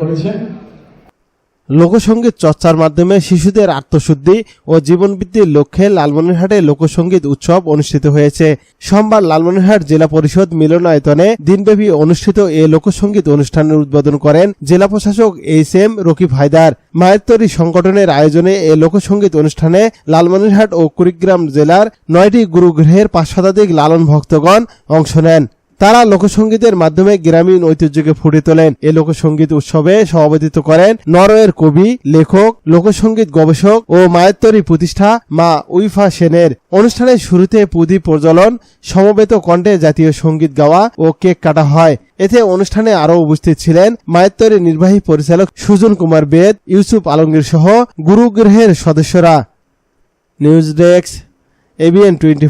করেছেন লোকসঙ্গীত চর্চার মাধ্যমে শিশুদের আত্মশুদ্ধি ও জীবনবৃদ্ধির লক্ষ্যে লালমনিরহাটে লোকসঙ্গীত উৎসব অনুষ্ঠিত হয়েছে। সোমবার লালমনিরহাট জেলা পরিষদ মিলনায়তনে দিনব্যাপী অনুষ্ঠিত এ লোকসঙ্গীত অনুষ্ঠানের উদ্বোধন করেন জেলা প্রশাসক এইচ এম রকিব হায়দার। মায়ের সংগঠনের আয়োজনে এ লোকসঙ্গীত অনুষ্ঠানে লালমনিরহাট ও কুড়িগ্রাম জেলার নয়টি গুরুগৃহের পাঁচ শতাধিক লালন ভক্তগণ অংশ নেন। তারা লোকসঙ্গীতের মাধ্যমে গ্রামীণ ঐতিহ্যকে ফুটে তোলেন। এ লোকসঙ্গীত উৎসবে সভাপতিত্ব করেন নরওয়ের কবি, লেখক লোকসঙ্গীত গবেষক ও মায়েত্তরী প্রতিষ্ঠা মা উইফা সেনের। অনুষ্ঠানের শুরুতে প্রদীপ প্রজ্বলন, সমবেত কণ্ঠে জাতীয় সংগীত গাওয়া ও কেক কাটা হয়। এতে অনুষ্ঠানে আরও উপস্থিত ছিলেন মায়েত্তরী নির্বাহী পরিচালক সুজন কুমার বেদ, ইউসুফ আলমগীর সহ গুরুগৃহের সদস্যরা। News desk ABN twenty